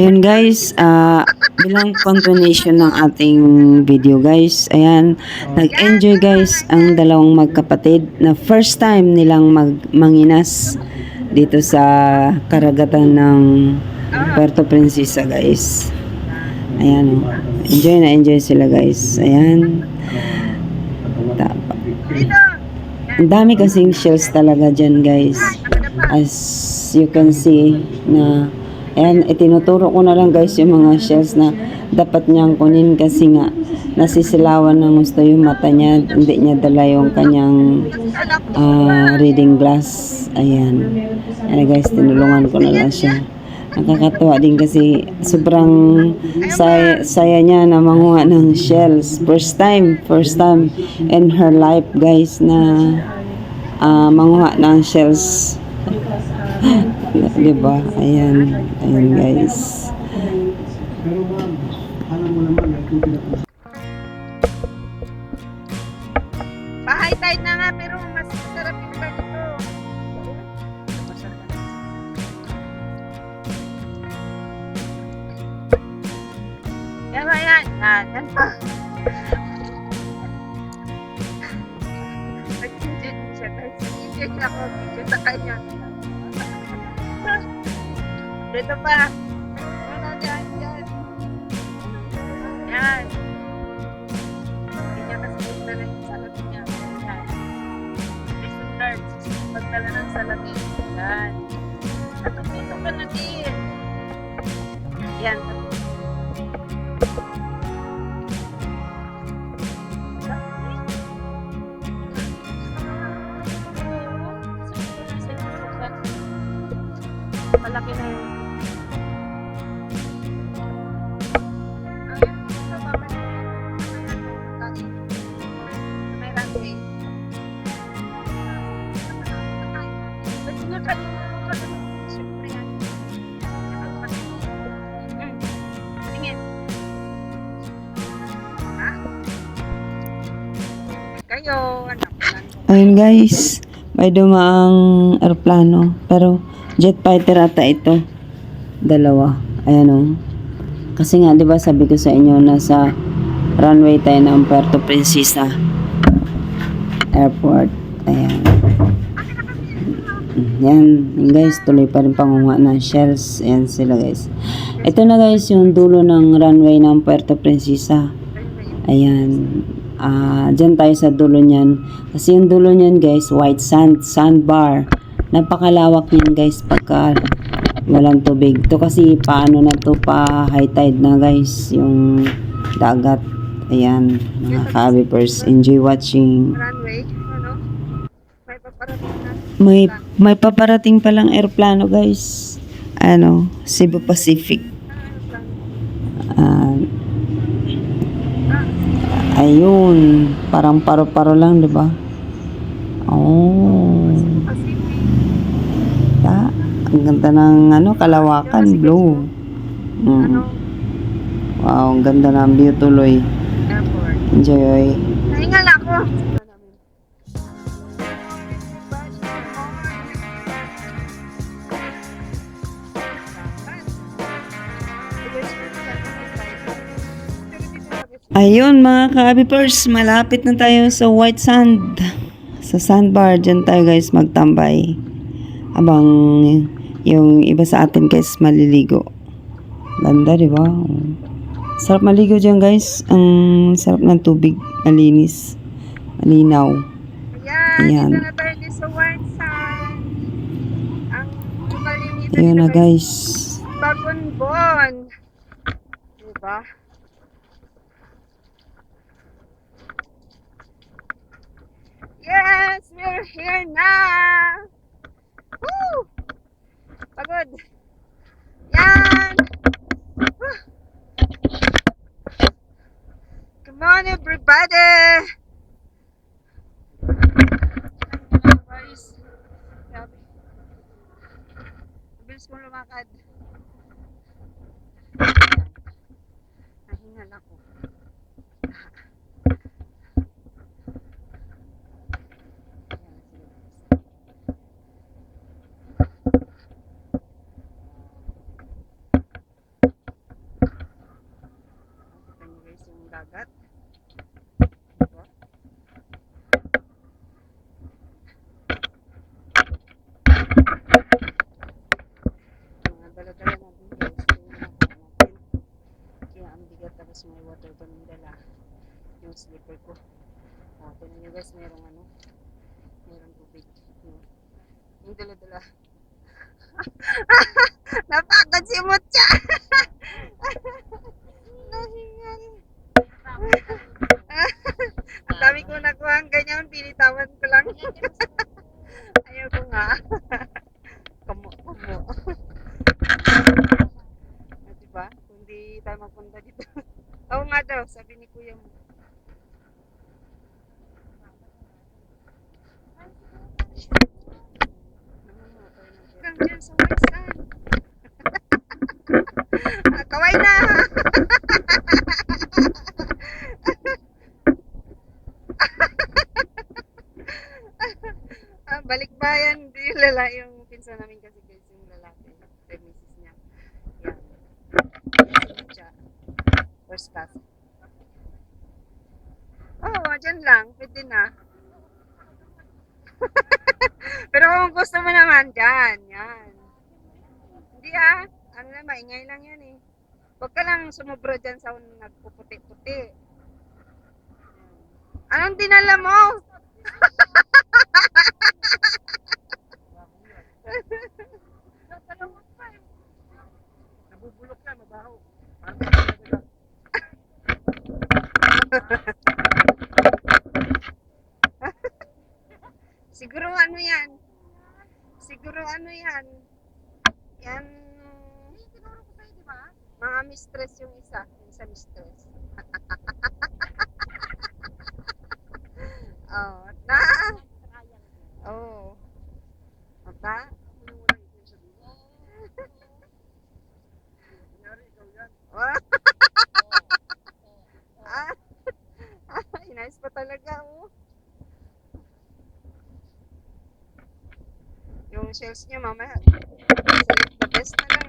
Ayun guys, ah, bilang continuation ng ating video guys, ayan, nag-enjoy guys ang dalawang magkapatid na first time nilang mag manginas dito sa karagatan ng Puerto Princesa guys. Ayan, oh. enjoy na enjoy sila guys. Ayan. Ang dami kasing shells talaga dyan guys. As you can see na ayan, itinuturo ko na lang guys yung mga shells na dapat niyang kunin kasi nga nasisilawan ng gusto yung mata niya. Hindi niya dala yung kanyang ah, reading glass. Ayan. Ayan guys, tinulungan ko na lang siya. Nakakatuwa din kasi sobrang saya, saya niya na manguha ng shells. First time, first time in her life guys na ah, manguha ng shells. diba? Ayan. Ayan guys. Pero ma'am, alam mo naman, ako. Bahay tide na nga, pero mas masarap yung ganito. Yan ba yan? Yan, yan pa. Nag-enjoy siya guys. Nag-enjoy ako. Video sa kanya. Dito pa. Ano, yan, yan. Yan. Hindi niya kasi magdala yung salamin niya. Yan. Learned. Magdala ng salamin. Yan. Natututo ka na din. Yan. Malaki Ko lang. Ayun guys, may dumaang aeroplano. Pero jet fighter ata ito. Dalawa. Ayan o. Kasi nga, di ba sabi ko sa inyo, nasa runway tayo ng Puerto Princesa Airport. Ayan. Yan. Yan guys, tuloy pa rin pangunga ng shells. Ayan sila guys. Ito na guys yung dulo ng runway ng Puerto Princesa. Ayan. Ah, diyan tayo sa dulo niyan. Kasi yung dulo niyan, guys, white sand, sandbar. Napakalawak niyan, guys, pagka walang tubig. To kasi paano na to pa high tide na, guys, yung dagat. Ayan, mga kabipers. Enjoy watching. Runway, ano? May paparating na. May, may paparating palang aeroplano, guys. Ano, Cebu Pacific. Ah, ayun, parang paro-paro lang, di ba? Oh. Ta, ang ganda ng ano, kalawakan, blue. Mm. Wow, ang ganda ng view tuloy. Enjoy. Nahingal ako. Ayun mga ka-abipers, malapit na tayo sa white sand. Sa sandbar, dyan tayo guys magtambay. Abang yung iba sa atin guys maliligo. Ganda, di ba? Sarap maligo dyan guys. Ang sarap ng tubig, malinis, malinaw. Ayan, Ayan. dito na tayo sa white sand. Ang kalimitan Ayun na guys. Bagonbon. Diba? We're here now. Woo! Pagod. Yan. Woo! Come on, everybody. Guys, grabe. Bilis mo lumakad. Nahingal ako. Slipper ko. Oh, tingnan nyo guys, merong ano, merong tubig. Yun. Yung dala-dala. Napagod si Mutya! Nahingal. Ang dami ko nakuha ang ganyan, pinitawan ko lang. Ayaw ko nga. Kamo, kamo. Ah, diba? Kung di tayo mapunta dito. Oo nga daw, sabi ni kuya mo. Hanggang dyan sa Waisan. Ah, Kaway na! ah, balikbayan, hindi yung pinsan namin kasi guys, yung lalaki, yung misis niya. Yan. First class. Oo, oh, dyan lang. Pwede na. Pero kung gusto mo naman, dyan. Yan. Hindi ah. Ano lang, maingay lang yan eh. Huwag ka lang sumubro dyan sa nagpuputi-puti. Anong dinala mo? Siguro ano yan? Siguro ano yan? Yan. Tinuro ko ba? Mga mistress yung isa. Yung isa mistress. oh, na? Oh. Mata? Kunyari, ikaw yan. ah, inayos pa talaga, oh. Yung shells niya, mamaya, the best na lang,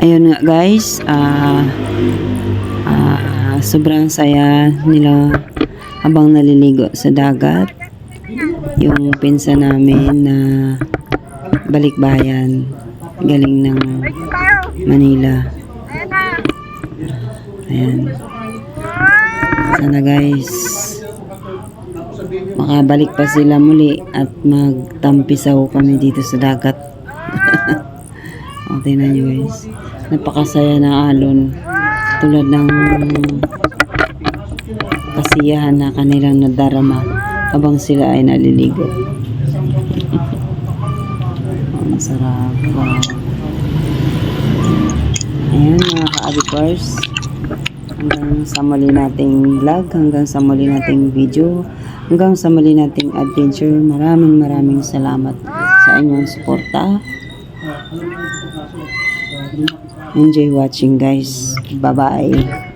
ayun nga guys, ah ah, sobrang saya nila habang naliligo sa dagat. Yung pinsa namin na balikbayan galing ng Manila. Ayan. Sana guys makabalik pa sila muli at magtampisaw kami dito sa dagat. O, tingnan nyo guys. Napakasaya na alon. Tulad ng kasiyahan na kanilang nadarama habang sila ay naliligo. Ang sarap. Wow. Ayan mga ka-abipers. Hanggang sa muli nating vlog, hanggang sa muli nating video, hanggang sa muli nating adventure. Maraming maraming salamat sa inyong suporta. Enjoy watching guys. Bye-bye.